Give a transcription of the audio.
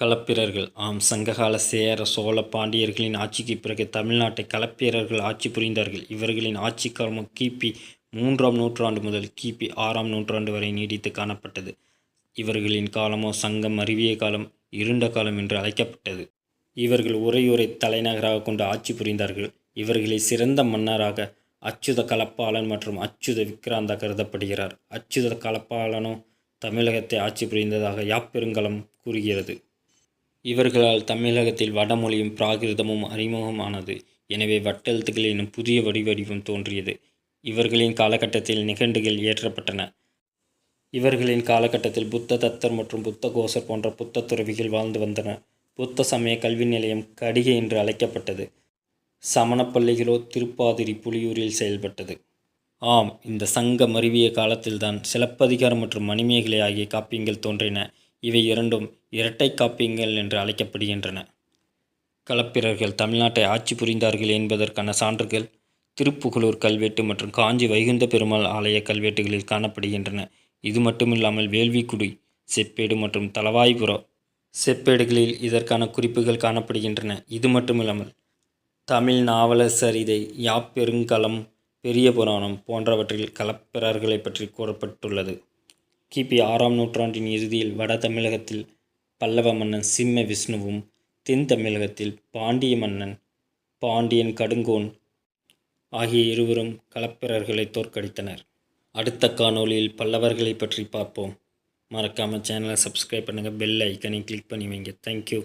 களப்பிரர்கள். ஆம் சங்ககால சேர சோழ பாண்டியர்களின் ஆட்சிக்குப் பிறகு தமிழ்நாட்டை களப்பிரர்கள் ஆட்சி புரிந்தார்கள். இவர்களின் ஆட்சி காலம் கிபி மூன்றாம் நூற்றாண்டு முதல் கிபி ஆறாம் நூற்றாண்டு வரை நீடித்து காணப்பட்டது. இவர்களின் காலமோ சங்கம் அருவிய காலம் இருண்ட காலம் என்று அழைக்கப்பட்டது. இவர்கள் உரையுரை தலைநகராக கொண்டு ஆட்சி புரிந்தார்கள். இவர்களை சிறந்த மன்னராக அச்சுத கலப்பாளன் மற்றும் அச்சுத விக்ராந்தா கருதப்படுகிறார். அச்சுத கலப்பாளனோ தமிழகத்தை ஆட்சி புரிந்ததாக யாப்பெருங்கலம் கூறுகிறது. இவர்களால் தமிழகத்தில் வடமொழியும் பிராகிருதமும் அறிமுகமானது. எனவே வட்டெழுத்துக்கள் எனும் புதிய வடிவடிவம் தோன்றியது. இவர்களின் காலகட்டத்தில் நிகண்டுகள் இயற்றப்பட்டன. இவர்களின் காலகட்டத்தில் புத்த தத்தர் மற்றும் புத்த கோசர் போன்ற புத்த துறவிகள் வாழ்ந்து வந்தன. புத்த சமய கல்வி நிலையம் கடிகை என்று அழைக்கப்பட்டது. சமணப்பள்ளிகளோ திருப்பாதிரி புலியூரில் செயல்பட்டது. ஆம் இந்த சங்க மருவிய காலத்தில்தான் சிலப்பதிகாரம் மற்றும் மணிமேகலை ஆகிய காப்பியங்கள் தோன்றின. இவை இரண்டும் இரட்டை காப்பியங்கள் என்று அழைக்கப்படுகின்றன. களப்பிரர்கள் தமிழ்நாட்டை ஆட்சி புரிந்தார்கள் என்பதற்கான சான்றுகள் திருப்புகலூர் கல்வெட்டு மற்றும் காஞ்சி வைகுந்த பெருமாள் ஆலய கல்வெட்டுகளில் காணப்படுகின்றன. இது மட்டுமில்லாமல் வேள்விக்குடி செப்பேடு மற்றும் தலவாய்புரம் செப்பேடுகளில் இதற்கான குறிப்புகள் காணப்படுகின்றன. இது மட்டுமில்லாமல் தமிழ் நாவல சரிதை யாப்பெருங்கலம் பெரிய புராணம் போன்றவற்றில் களப்பிரர்களை பற்றி கூறப்பட்டுள்ளது. கிபி ஆறாம் நூற்றாண்டின் இறுதியில் வட தமிழகத்தில் பல்லவ மன்னன் சிம்ம விஷ்ணுவும் தென் தமிழகத்தில் பாண்டிய மன்னன் பாண்டியன் கடுங்கோன் ஆகிய இருவரும் களப்பிரர்களை தோற்கடித்தனர். அடுத்த காணொளியில் பல்லவர்களை பற்றி பார்ப்போம். மறக்காமல் சேனலை சப்ஸ்கிரைப் பண்ணுங்கள் பெல் ஐக்கனை கிளிக் பண்ணி வைங்க. தேங்க்யூ